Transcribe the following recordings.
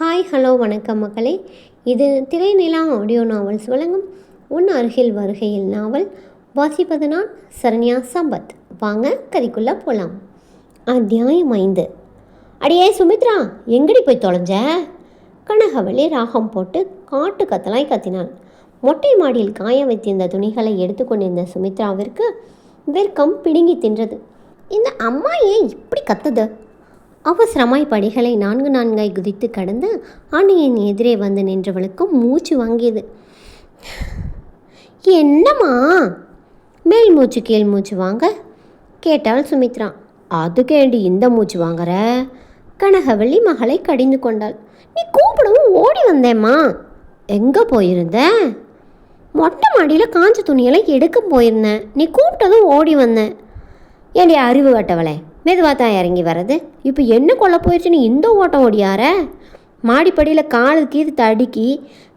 Hi hello வணக்கம் மக்களே. இது திரைநிலா ஆடியோ நாவல்ஸ் வழங்கும் உன் அருகில் வருகையில் நாவல் வாசிப்பது நான் சரண்யா சம்பத். வாங்க கதைக்குள்ளே போகலாம் அத்தியாயம் ஐந்து. அடியே சுமித்ரா எங்கடி போய் தொலைஞ்ச? கனகவள்ளி ராகம் போட்டு காட்டு கத்தலாய் கத்தினாள். மொட்டை மாடியில் காய வைத்திருந்த துணிகளை எடுத்துக்கொண்டிருந்த சுமித்ராவிற்கு வெர்க்கம் பிடுங்கி தின்றது. இந்த அம்மா ஏன் இப்படி கத்துது? அவசரமாய் படிகளை நான்கு நான்காய் குதித்து கடந்து அன்னையின் எதிரே வந்து நின்றவளுக்கும் மூச்சு வாங்கியது. என்னம்மா? மேல் மூச்சு கீழ் மூச்சு வாங்க கேட்டாள் சுமித்ரா. அதுக்கேண்டி இந்த மூச்சு வாங்குற? கனகவள்ளி மகளை கடிந்து கொண்டாள். நீ கூப்பிடவும் ஓடி வந்தேம்மா. எங்கே போயிருந்த? மொட்டை மாடியில் காஞ்ச துணியெல்லாம் எடுக்க போயிருந்தேன். நீ கூப்பிட்டதும் ஓடி வந்தேன். ஏண்டி அறிவு கட்டவளே மெதுவாக தான் இறங்கி வர்றது. இப்போ என்ன கொல்ல போயிடுச்சுன்னு இந்த ஓட்டம் ஓடியார? மாடிப்படியில் காலு கீது தடுக்கி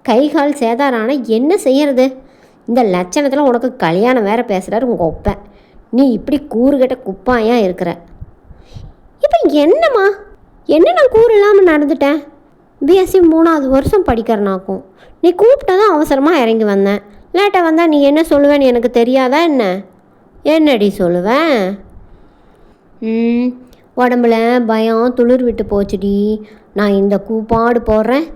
கை கால் சேதாரான என்ன செய்யறது? இந்த லட்சணத்தில் உனக்கு கல்யாணம் வேற பேசுகிறாரு உங்கள் ஒப்பன் நீ இப்படி கூறுகிட்ட குப்பாயாக இருக்கிற. இப்போ என்னம்மா? என்ன நான் கூறு இல்லாமல் நடந்துட்டேன்? பிஎஸ்சி மூணாவது வருஷம் படிக்கிறனாக்கும். நீ கூப்பிட்டதும் அவசரமாக இறங்கி வந்தேன். லேட்டாக வந்தால் நீ என்ன சொல்லுவேன்னு எனக்கு தெரியாதா என்ன? என்னடி சொல்லுவேன் ம் உடம்புல பயம் துளிர் விட்டு போச்சுடி. நான் இந்த கூப்பாடு போடுறேன்.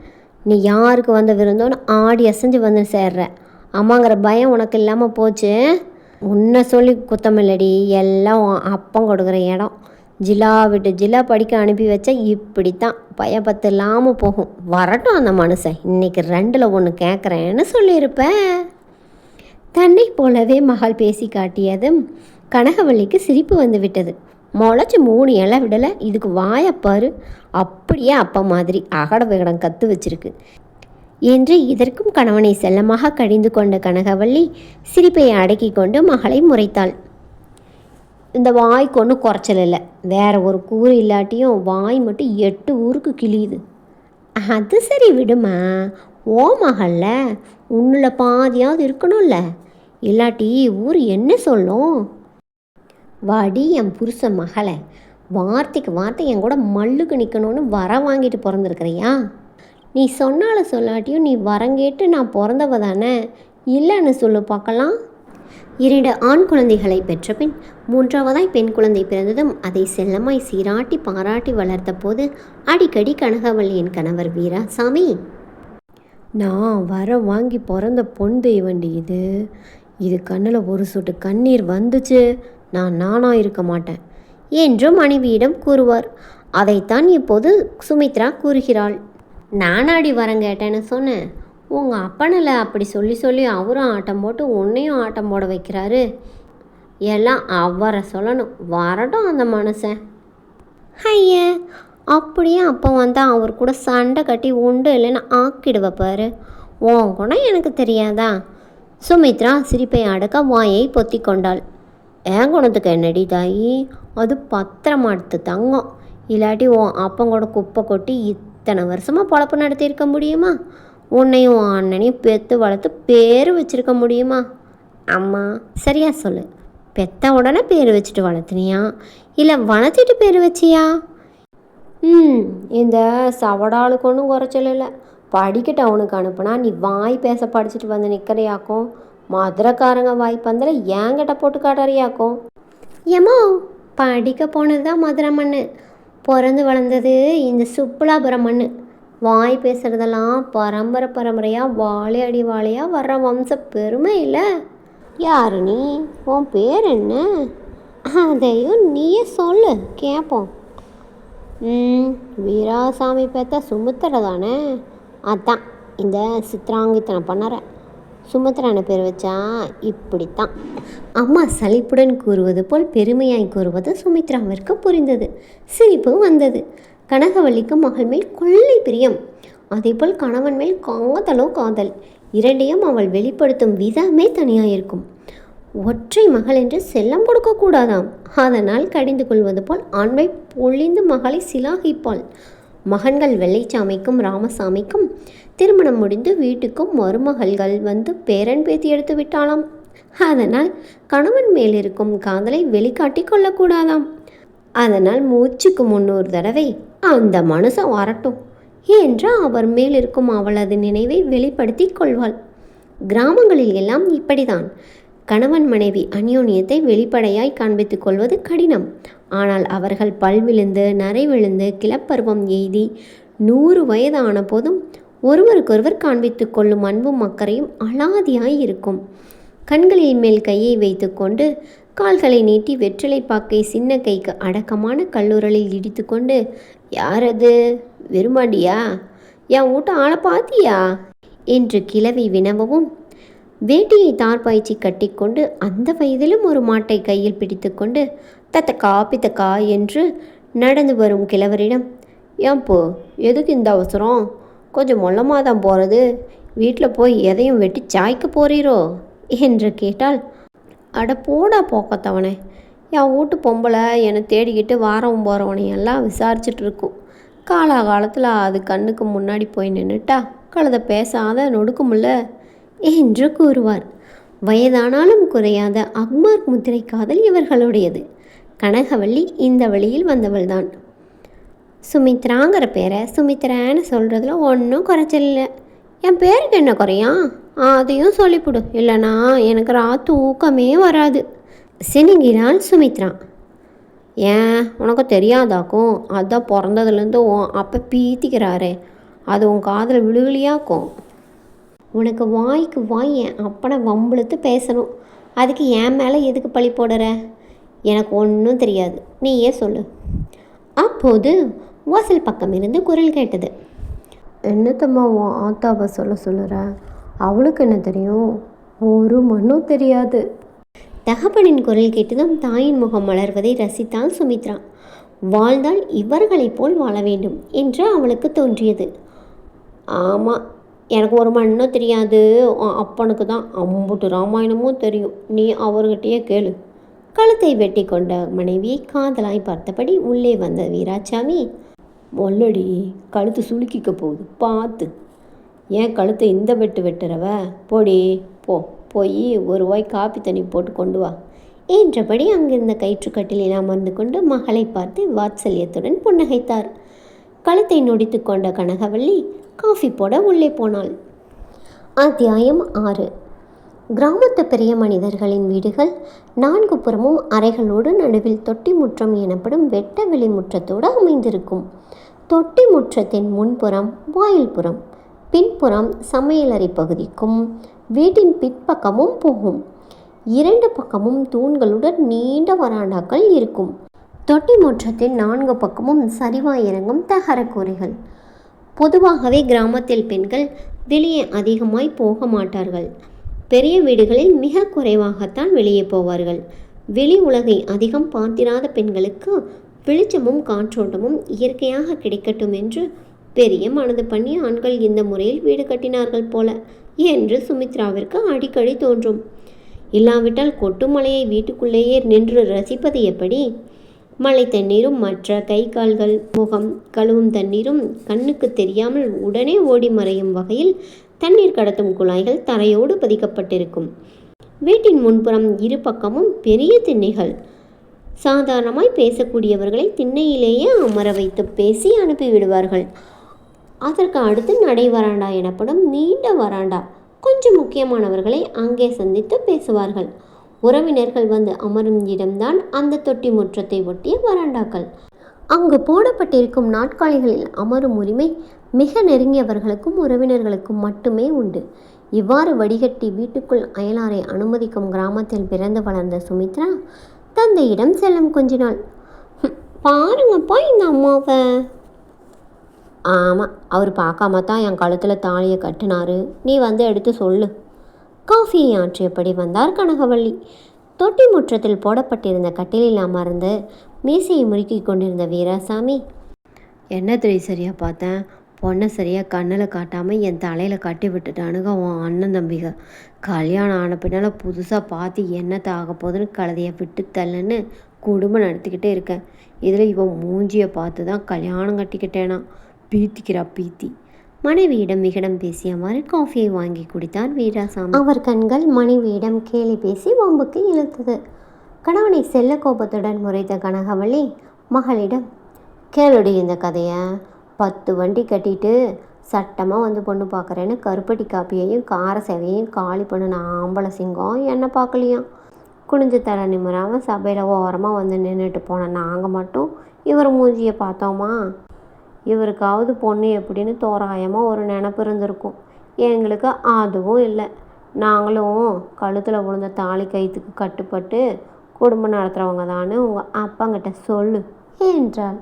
நீ யாருக்கு வந்த விருந்தோன்னு ஆடி அசைஞ்சு வந்து சேர்ற. அம்மாங்கிற பயம் உனக்கு இல்லாமல் போச்சு. உன்னை சொல்லி குத்தமில்லடி. எல்லாம் அப்பம் கொடுக்குற இடம். ஜிலா விட்டு ஜிலா படிக்க அனுப்பி வச்சா இப்படித்தான். பயப்பத்து இல்லாமல் போகும். வரட்டும் அந்த மனுஷன். இன்னைக்கு ரெண்டில் ஒன்று கேட்குறேன்னு சொல்லியிருப்பேன் தன்னை போலவே மகள் பேசி காட்டியதும் கனகவல்லிக்கு சிரிப்பு வந்து விட்டது. முளைச்சி மூணு இலை விடலை. இதுக்கு வாயப்பாரு அப்படியே அப்பா மாதிரி அகட விகடம் கத்து வச்சிருக்கு. என்று இதற்கும் கணவனை செல்லமாக கடிந்து கொண்ட கனகவள்ளி சிரிப்பை அடக்கி கொண்டு மகளை முறைத்தாள். இந்த வாய்க்கு ஒன்றும் குறைச்சல் இல்லை. வேற ஒரு கூறு இல்லாட்டியும் வாய் மட்டும் எட்டு ஊருக்கு கிழியுது. அது சரி விடுமா? ஓ மகள்ல உன்னில் பாதியாவது இருக்கணும்ல. இல்லாட்டி ஊர் என்ன சொல்லும்? வாடி என் புருஷ மகளை. வார்த்தைக்கு வார்த்தை என் கூட மல்லுக்கு நிற்கணும்னு வர வாங்கிட்டு பிறந்திருக்கிறியா? நீ சொன்னாலும் சொல்லாட்டியும் நீ வரங்கேட்டு நான் பிறந்தவ தானே. இல்லைன்னு சொல்லு பார்க்கலாம். இரண்டு ஆண் குழந்தைகளை பெற்ற பின் மூன்றாவதாய் பெண் குழந்தை பிறந்ததும் அதை செல்லமாய் சீராட்டி பாராட்டி வளர்த்த போது அடிக்கடி கனகவல்லியின் கணவர் வீராசாமி. நான் வர வாங்கி பிறந்த பொன் தெய்வண்டி இது. இது கண்ணில் ஒரு சொட்டு கண்ணீர் வந்துச்சு. நான் நானா இருக்க மாட்டேன் என்று மனைவியிடம் கூறுவார். அதைத்தான் இப்போது சுமித்ரா கூறுகிறாள். நானாடி வரேன் கேட்டேன்னு சொன்னேன். உங்கள் அப்பனில் அப்படி சொல்லி சொல்லி அவரும் ஆட்டம் போட்டு உன்னையும் ஆட்டம் போட வைக்கிறாரு. எல்லாம் அவரை சொல்லணும். வரட்டும் அந்த மனுஷன். ஐய அப்படியே அப்போ வந்தால் அவர் கூட சண்டை கட்டி உண்டு இல்லைன்னு ஆக்கிடுவ பாரு. உன் குணம் எனக்கு தெரியாதா? சுமித்ரா சிரிப்பை அடக்க வாயை பொத்தி கொண்டாள். என் குணத்துக்கு என்னடி தாயி? அது பத்திரமாடுத்து தங்கம். இல்லாட்டி உன் அப்பங்கூட குப்பை கொட்டி இத்தனை வருஷமாக பொழப்பு நடத்தியிருக்க முடியுமா? உன்னையும் உன் அண்ணனையும் பெற்று வளர்த்து பேர் வச்சிருக்க முடியுமா? அம்மா சரியா சொல்லு. பெத்த உடனே பேர் வச்சுட்டு வளர்த்துனியா? இல்லை வளர்த்திட்டு பேர் வச்சியா? ம் இந்த சவடாளுக்கு ஒன்றும் குறைச்சல இல்லை. படிக்க டவுனுக்கு அனுப்புனா நீ வாய் பேச படிச்சுட்டு வந்து நிற்கிறையாக்கும் மதுரைக்காரங்க வாய்ப்பந்தில் ஏங்கிட்ட போட்டு காட்டறியாக்கும்? ஏமோ படிக்க போனது தான் மதுரை மண் பிறந்து வளர்ந்தது இந்த சுப்புலாபுரம் மண் வாய் பேசுகிறதெல்லாம் பரம்பரை பரம்பரையாக வாழையடி வாழையாக வர்ற வம்ச பெருமை இல்லை. யாரு நீ? உன் பேர் என்ன? அதையும் நீயே சொல்லு கேட்போம் ம் வீராசாமி பேத்த சுமுத்திர தானே அதான் இந்த சித்ராங்கித்தனை பண்ணுறேன். சுமத்ரான பேர் வச்சா இப்படித்தான். அம்மா சலிப்புடன் கூறுவது போல் பெருமையாய் கூறுவது சுமித்ராவிற்கு புரிந்தது. சிரிப்பு வந்தது. கனகவல்லிக்கு மகள் மேல் கொள்ளை பிரியம். அதேபோல் கணவன் மேல் காதலோ காதல். இரண்டையும் அவள் வெளிப்படுத்தும் விதமே தனியாக இருக்கும் ஒற்றை மகள் என்று செல்லம் கொடுக்கக்கூடாதாம் அதனால் கடிந்து கொள்வது போல் ஆண்மை பொழிந்து மகளை சிலாகிப்பாள். மகன்கள் வெள்ளைச்சாமிக்கும் ராமசாமிக்கும் திருமணம் முடிந்து வீட்டுக்கும் மருமகள்கள் வந்து பேரன் பேத்தி எடுத்து விட்டாளாம். அதனால் கணவன் மேல் இருக்கும் காதலை வெளிக்காட்டி கொள்ளக்கூடாதாம். அதனால் மூச்சுக்கு முன்னூறு தடவை அந்த மனுஷன் வரட்டும் என்று அவர் மேலிருக்கும் அவளது நினைவை வெளிப்படுத்திக் கொள்வாள். கிராமங்களில் எல்லாம் இப்படிதான் கணவன் மனைவி அந்யோன்யத்தை வெளிப்படையாய் காண்பித்துக் கொள்வது கடினம். ஆனால் அவர்கள் பல் விழுந்து நரை விழுந்து கிளப்பருவம் எய்தி நூறு வயதான போதும் ஒருவருக்கொருவர் காண்பித்துக் கொள்ளும் அன்பும் அக்கறையும் அலாதியாய் இருக்கும். கண்களின் மேல் கையை வைத்துக்கொண்டு கால்களை நீட்டி வெற்றிலை பாக்கை சின்ன கைக்கு அடக்கமான கல்லூரலில் இடித்துக்கொண்டு யார் அது? விரும்பாண்டியா? என் வீட்டு ஆளை பாத்தியா என்று கிளவி வினவவும் வேட்டியை தார்பாய்ச்சி கட்டிக்கொண்டு அந்த வயதிலும் ஒரு மாட்டை கையில் பிடித்துக்கொண்டு தத்தக்கா பித்தக்கா என்று நடந்து வரும் கிழவரிடம் ஏன்போ எதுக்கு இந்த அவசரம்? கொஞ்சம் மொல்லமாக தான் போகிறது வீட்டில் போய் எதையும் வெட்டி சாய்க்க போறீரோ? என்று கேட்டால் அட போடா போக்கத்தவனே. என் வீட்டு பொம்பளை என்னை தேடிக்கிட்டு வாரம் போகிறவனையெல்லாம் விசாரிச்சுட்டு இருக்கும் காலாகாலத்தில் அது கண்ணுக்கு முன்னாடி போய் நின்றுட்டா கழுத பேசாத நொடுக்குமில்ல? என்று கூறுவார். வயதானாலும் குறையாத அக்மார்க் முத்திரை காதல் இவர்களுடையது. கனகவள்ளி இந்த வழியில் வந்தவள்தான். சுமித்ராங்கிற பேரை சுமித்ரான்னு சொல்கிறதுல ஒன்றும் குறைச்சல என் பேருக்கு என்ன குறையா? அதையும் சொல்லிவிடு இல்லைனா எனக்கு ரா தூக்கமே வராது. சினிங்கிறாள் சுமித்ரா. ஏன்? உனக்கு தெரியாதாக்கும்? அதான் பிறந்ததுலேருந்து உன் அப்போ பீத்திக்கிறாரே. அது உன் காதில் விழுவிலியாக்கும் உனக்கு வாய்க்கு வாய் என் அப்பனை வம்புழுத்து பேசணும். அதுக்கு என் மேலே எதுக்கு பழி போடுற? எனக்கு ஒன்றும் தெரியாது. நீயே சொல்லு. அப்போது வாசல் பக்கம் இருந்து குரல் கேட்டது. என்னத்தம்மா உன் ஆத்தாவை சொல்ல சொல்லுற? அவளுக்கு என்ன தெரியும்? ஒரு மண்ணும் தெரியாது. தகப்பனின் குரல் கேட்டதும் தாயின் முகம் மலர்வதை ரசித்தாள் சுமித்ரா. வாழ்ந்தால் இவர்களைப் போல் வாழ வேண்டும் என்று அவளுக்கு தோன்றியது. ஆமாம் எனக்கு ஒரு மண்ணும் தெரியாது. அப்பனுக்கு தான் அம்புட்டு ராமாயணமும் தெரியும். நீ அவர்கிட்டயே கேளு. கழுத்தை வெட்டி கொண்ட மனைவியை காதலாய் பார்த்தபடி உள்ளே வந்த வீராசாமி மொல்லடி கழுத்து சுளுக்கிக்க போகுது. பார்த்து ஏன் கழுத்தை இந்த வெட்டு வெட்டுறவ? போடி போ. போய் ஒரு வாய் காப்பி தண்ணி போட்டு கொண்டு வா. என்றபடி அங்கிருந்த கயிற்றுக்கட்டிலில் அமர்ந்து கொண்டு மகளை பார்த்து வாத்சல்யத்துடன் புன்னகைத்தார். கழுத்தை நொடித்து கொண்ட கனகவள்ளி காஃபி போட உள்ளே போனாள். அத்தியாயம் ஆறு. கிராமத்து பெரிய மனிதர்களின் வீடுகள் நான்கு புறமும் அறைகளோடு நடுவில் தொட்டி முற்றம் எனப்படும் வெட்ட வெளி முற்றத்தோடு அமைந்திருக்கும். தொட்டி முற்றத்தின் முன்புறம் வாயில்புறம் பின்புறம் சமையலறை பகுதிக்கும் வீட்டின் பிற்பக்கமும் போகும். இரண்டு பக்கமும் தூண்களுடன் நீண்ட வராண்டாக்கள் இருக்கும். தொட்டி முற்றத்தின் நான்கு பக்கமும் சரிவாய் இறங்கும் பொதுவாகவே கிராமத்தில் பெண்கள் வெளியே அதிகமாய் போக மாட்டார்கள். பெரிய வீடுகளில் மிக குறைவாகத்தான் வெளியே போவார்கள். வெளி உலகை அதிகம் பார்த்திராத பெண்களுக்கு வெளிச்சமும் காற்றோட்டமும் இயற்கையாக கிடைக்கட்டும் என்று பெரிய மனது பண்ணி ஆண்கள் இந்த முறையில் வீடு கட்டினார்கள் போல என்று சுமித்ராவிற்கு அடிக்கடி தோன்றும். இல்லாவிட்டால் கொட்டு மலையை வீட்டுக்குள்ளேயே நின்று ரசிப்பது எப்படி? மழை தண்ணீரும் மற்ற கை கால்கள் முகம் கழுவும் தண்ணீரும் கண்ணுக்கு தெரியாமல் உடனே ஓடி மறையும் வகையில் தண்ணீர் கடத்தும் குழாய்கள் தரையோடு பதிக்கப்பட்டிருக்கும். வீட்டின் முன்புறம் இரு பக்கமும் பெரிய திண்ணைகள். சாதாரணமாய் பேசக்கூடியவர்களை திண்ணையிலேயே அமர வைத்து பேசி அனுப்பிவிடுவார்கள் அதற்கு அடுத்து நடை வராண்டா எனப்படும் நீண்ட வராண்டா கொஞ்சம் முக்கியமானவர்களை அங்கே சந்தித்து பேசுவார்கள். உறவினர்கள் வந்து அமரும் இடம்தான் அந்த தொட்டி முற்றத்தை ஒட்டிய வராண்டாக்கள். அங்கு போடப்பட்டிருக்கும் நாட்காலிகளில் அமரும் உரிமை மிக நெருங்கியவர்களுக்கும் உறவினர்களுக்கும் மட்டுமே உண்டு. இவ்வாறு வடிகட்டி வீட்டுக்குள் அயலாரை அனுமதிக்கும் கிராமத்தில் பிறந்து வளர்ந்த சுமித்ரா தந்தையிடம் செல்லும் கொஞ்ச நாள் பாருங்கப்பா இந்த அம்மாவை. ஆமாம் அவர் பார்க்காம தான் என் கழுத்தில் தாலியை கட்டினாரு. நீ வந்து எடுத்து சொல்லு. காஃபியை ஆற்றியபடி வந்தார் கனகவள்ளி. தொட்டி முற்றத்தில் போடப்பட்டிருந்த கட்டிலில் அமர்ந்து மீசையை முறுக்கி கொண்டிருந்த வீராசாமி என்ன தெரிய சரியாக பார்த்தேன்? பொண்ணை சரியாக கண்ணில் காட்டாமல் என் தலையில் கட்டி விட்டுட்டானுங்க உன் அண்ணன் தம்பிக. கல்யாணம் ஆன பின்னால் புதுசாக பார்த்து என்னத்தை ஆக போகுதுன்னு கழுதையை விட்டு தள்ளன்னு குடும்பம் நடத்திக்கிட்டே இருக்கேன். இதில் இவன் மூஞ்சியை பார்த்து தான் கல்யாணம் கட்டிக்கிட்டேனா? பீத்திக்கிறா பீத்தி. மனைவியிடம் விகடம் பேசியவாறு காஃபியை வாங்கி குடித்தார் வீராசாமி. அவர் கண்கள் மனைவியிடம் கேலி பேசி வம்புக்கு இழுத்தது. கணவனை செல்ல கோபத்துடன் முறைத்த கனகவள்ளி மகளிடம் கேளுடி இந்த கதையை. பத்து வண்டி கட்டிட்டு சட்டமாக வந்து பொண்ணு பார்க்குறேன்னு கருப்பட்டி காப்பியையும் கார சேவையும் காலி பண்ணின ஆம்பளை சிங்கம் என்னை பார்க்கலையாம் குனிஞ்சு தலை நிமிராமல் சபையில் ஓரமாக வந்து நின்றுட்டு போன நாங்கள் மட்டும் இவர் மூஞ்சியை பார்த்தோமா? இவருக்காவது பொண்ணு எப்படின்னு தோராயமாக ஒரு நினப்பு இருந்திருக்கும். எங்களுக்கு அதுவும் இல்லை. நாங்களும் கழுத்தில் விழுந்த தாலி கைத்துக்கு கட்டுப்பட்டு குடும்பம் நடத்துகிறவங்க தானே உங்கள் அப்பாங்கிட்ட சொல்லு என்றாள்.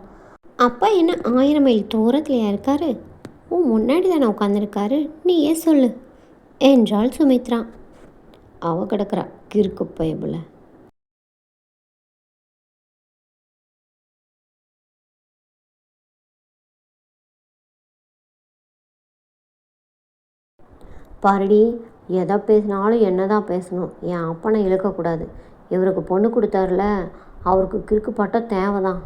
அப்பா என்ன ஆயிரம் மைல் தூரத்துலையா இருக்காரு? உன் முன்னாடி தானே உட்காந்துருக்காரு நீ ஏன் சொல்லு? என்றாள் சுமித்ரா. அவ கிடக்குறா கிறுக்கு பயபுல பாருடி எதை பேசினாலும் என்ன தான் பேசணும். என் அப்பனை இழுக்கக்கூடாது. இவருக்கு பொண்ணு கொடுத்தாருல அவருக்கு கிறுக்கு பட்டம் தேவை தான்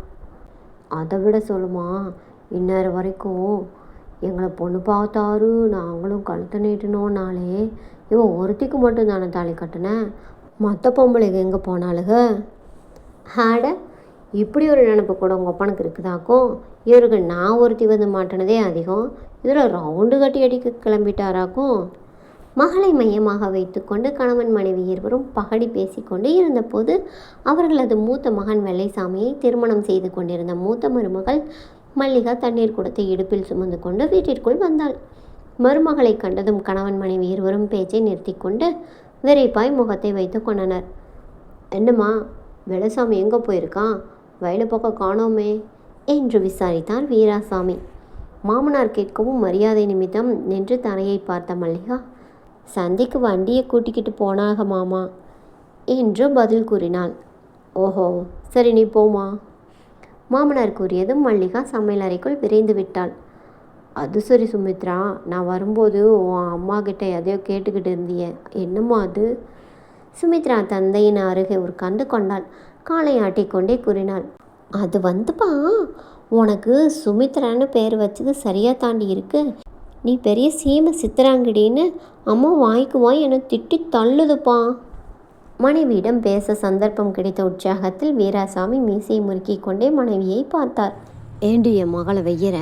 அதை விட சொல்லுமா இந்நேரம் வரைக்கும் எங்களை பொண்ணு பார்த்தாரு நாங்களும் கழுத்தை நீட்டினோன்னாலே இவன் ஒருத்திக்கு மட்டும் தானே தாலி கட்டினேன் மற்ற பொம்பளைங்க எங்கே போனாளுக? ஆட இப்படி ஒரு நினப்பு கூட உங்கள் அப்பனுக்கு இருக்குதாக்கும் இவருக்கு நான் ஒருத்தி வந்து மாட்டினதே அதிகம். இதில் ரவுண்டு கட்டி அடிக்க கிளம்பிட்டாராக்கும் மகளை மையமாக வைத்துக்கொண்டு கணவன் மனைவி இருவரும் பகடி பேசிக்கொண்டு இருந்தபோது அவர்களது மூத்த மகன் வெள்ளைசாமியை திருமணம் செய்து கொண்டிருந்த மூத்த மருமகள் மல்லிகா தண்ணீர் குடத்தை இடுப்பில் சுமந்து கொண்டு வீட்டிற்குள் வந்தாள். மருமகளை கண்டதும் கணவன் மனைவி இருவரும் பேச்சை நிறுத்தி கொண்டு விரைப்பாய் முகத்தை வைத்து கொண்டனர். என்னம்மா வெள்ளசாமி எங்கே போயிருக்கான் வயலு பக்கம் காணோமே என்று விசாரித்தார் வீராசாமி. மாமனார் கேட்கவும் மரியாதை நிமித்தம் நின்று தரையை பார்த்த மல்லிகா சந்தைக்கு வண்டியை கூட்டிக்கிட்டு போனாக மாமா என்று பதில் கூறினாள். ஓஹோ சரி நீ போமா மாமனார் கூறியதும் மல்லிகா சமையல் அறைக்குள் விரைந்து விட்டாள். அது சரி சுமித்ரா நான் வரும்போது உன் அம்மா கிட்ட எதையோ கேட்டுக்கிட்டு இருந்திய. என்னம்மா அது? சுமித்ரா தந்தையின் அருகே ஒரு கண்டு கொண்டாள். காலை ஆட்டிக்கொண்டே கூறினாள். அது வந்துப்பா. உனக்கு சுமித்ரான்னு பேர் வச்சது சரியாக தாண்டி இருக்கு. நீ பெரிய சீம சித்திராங்கிடின்னு அம்மா வாய்க்கு வாய் என்னை திட்டி தள்ளுதுப்பா. மனைவியிடம் பேச சந்தர்ப்பம் கிடைத்த உற்சாகத்தில் வீராசாமி மீசையை முறுக்கி கொண்டே மனைவியை பார்த்தார். ஏண்டி என் மகளை வெய்யற?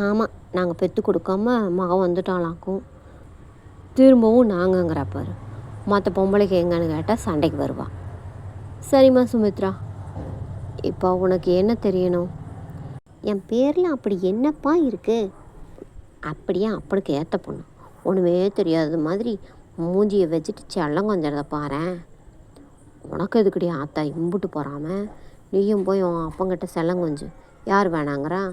ஆமாம் நாங்கள் பெற்று கொடுக்காம மகன் வந்துட்டாளாக்கும். திரும்பவும் நாங்கங்கிறப்பாரு மற்ற பொம்பளைக்கு எங்கன்னு கேட்டால் சண்டைக்கு வருவா. சரிம்மா சுமித்ரா இப்போ உனக்கு என்ன தெரியணும்? என் பேரில் அப்படி என்னப்பா இருக்குது அப்படியே அப்பனுக்கு ஏற்ற பொண்ணு. ஒன்றுமே தெரியாத மாதிரி மூஞ்சியை வச்சுட்டு செல்லம் பாரு. பாரேன் உனக்கு எதுக்கடி ஆத்தா இம்புட்டு போகிறாம நீயும் போய் உன் அப்பங்கிட்ட செல்லங்கொஞ்சு யார் வேணாங்கிறா?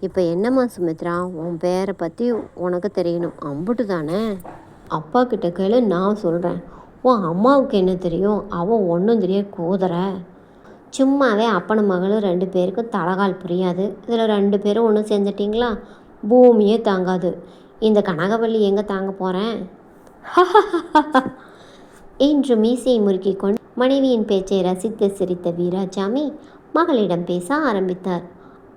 இப்போ என்னம்மா சுமித்ரா? உன் பேரை பற்றி உனக்கு தெரியணும். அம்புட்டு தானே? அப்பா கிட்ட கேளு நான் சொல்கிறேன் உன் அம்மாவுக்கு என்ன தெரியும்? அவன் ஒன்றும் தெரிய கூதற. சும்மாவே அப்பன மகளும் ரெண்டு பேருக்கும் தலகால் புரியாது. இதில் ரெண்டு பேரும் ஒன்று செஞ்சிட்டிங்களா பூமியே தாங்காது. இந்த கனகவல்லி எங்கே தாங்க போகிறேன் என்று மீசையை முறுக்கிக் கொண்டு மனைவியின் பேச்சை ரசித்து சிரித்த வீராசாமி மகளிடம் பேச ஆரம்பித்தார்.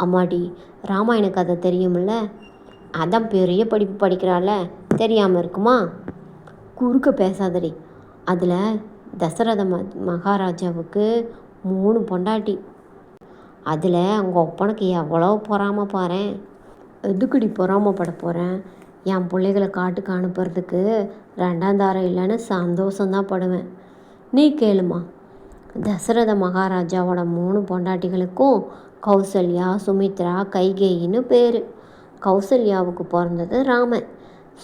அம்மாடி ராமாயண கதை தெரியுமில்ல? அதான் பெரிய படிப்பு படிக்கிறாள் தெரியாமல் இருக்குமா? குறுக்க பேசாதடி. அதில் தசரத ம மகாராஜாவுக்கு மூணு பொண்டாட்டி. அதில் அவங்க ஒப்பனுக்கு எவ்வளோ பொறாமல் பாரேன். எதுக்குடி பொறாமப்பட போகிறேன் என் பிள்ளைகளை காட்டுக்கு அனுப்புறதுக்கு ரெண்டாம் தாரம் இல்லைன்னு சந்தோஷந்தான் படுவேன். நீ கேளுமா. தசரத மகாராஜாவோட மூணு பொண்டாட்டிகளுக்கும் கௌசல்யா சுமித்ரா கைகேயின்னு பேர். கௌசல்யாவுக்கு பிறந்தது ராமன்.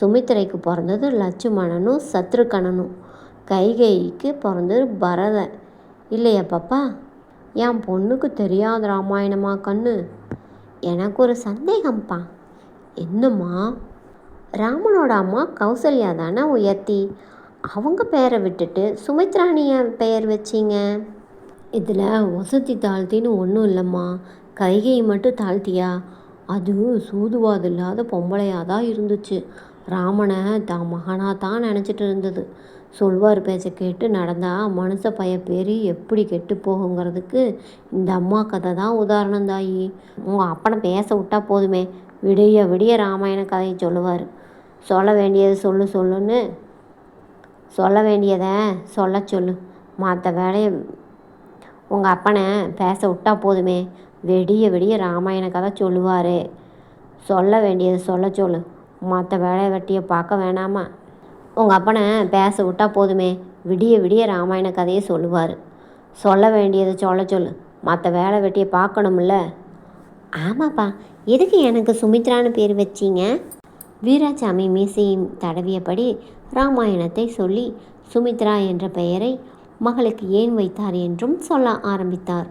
சுமித்ரைக்கு பிறந்தது லட்சுமணனும் சத்ருகணனும். கைகேயிக்கு பிறந்தது பரதன். இல்லையா பாப்பா? என் பொண்ணுக்கு தெரியாத ராமாயணமா கண்ணு? எனக்கு ஒரு சந்தேகம்ப்பா என்னம்மா? ராமனோட அம்மா கௌசல்யா தானே உயர்த்தி? அவங்க பேரை விட்டுட்டு சுமித்ராணிய பெயர் வச்சிங்க? இதில் வசதி தாழ்த்தின்னு ஒன்றும் இல்லைம்மா. கைகை மட்டும் தாழ்த்தியா? அது சூதுவாது இல்லாத பொம்பளையாக தான் இருந்துச்சு. ராமனை தான் மகனாக தான் நினச்சிட்டு இருந்தது. சொல்வார் பேச்சை கேட்டு நடந்தால் மனுஷ பய பேர் எப்படி கெட்டு போகுங்கிறதுக்கு இந்த அம்மா கதை தான் உதாரணம் தாயி. உங்கள் அப்பனை பேச விட்டா போதுமே. விடிய விடிய ராமாயண கதையை சொல்லுவார். சொல்ல வேண்டியது சொல்லு சொல்லுன்னு. சொல்ல வேண்டியதை சொல்ல சொல்லு. மற்ற வேலையை உங்கள் அப்பனை பேச விட்டா போதுமே. வெடிய வெடிய ராமாயண கதை சொல்லுவார். சொல்ல வேண்டியது சொல்ல சொல்லு. மற்ற வேலையை வெட்டியை பார்க்க வேணாமா? உங்கள் அப்பனை பேச விட்டால் போதுமே. விடிய விடிய ராமாயண கதையை சொல்லுவார். சொல்ல வேண்டியதை சொல்ல சொல்லு. மற்ற வேலை வெட்டியை பார்க்கணும்ல. ஆமாப்பா. எதுக்கு எனக்கு சுமித்ரான்னு பேர் வச்சீங்க? வீராசாமி மீசையும் தடவியபடி ராமாயணத்தை சொல்லி சுமித்ரா என்ற பெயரை மகளுக்கு ஏன் வைத்தார் என்றும் சொல்ல ஆரம்பித்தார்.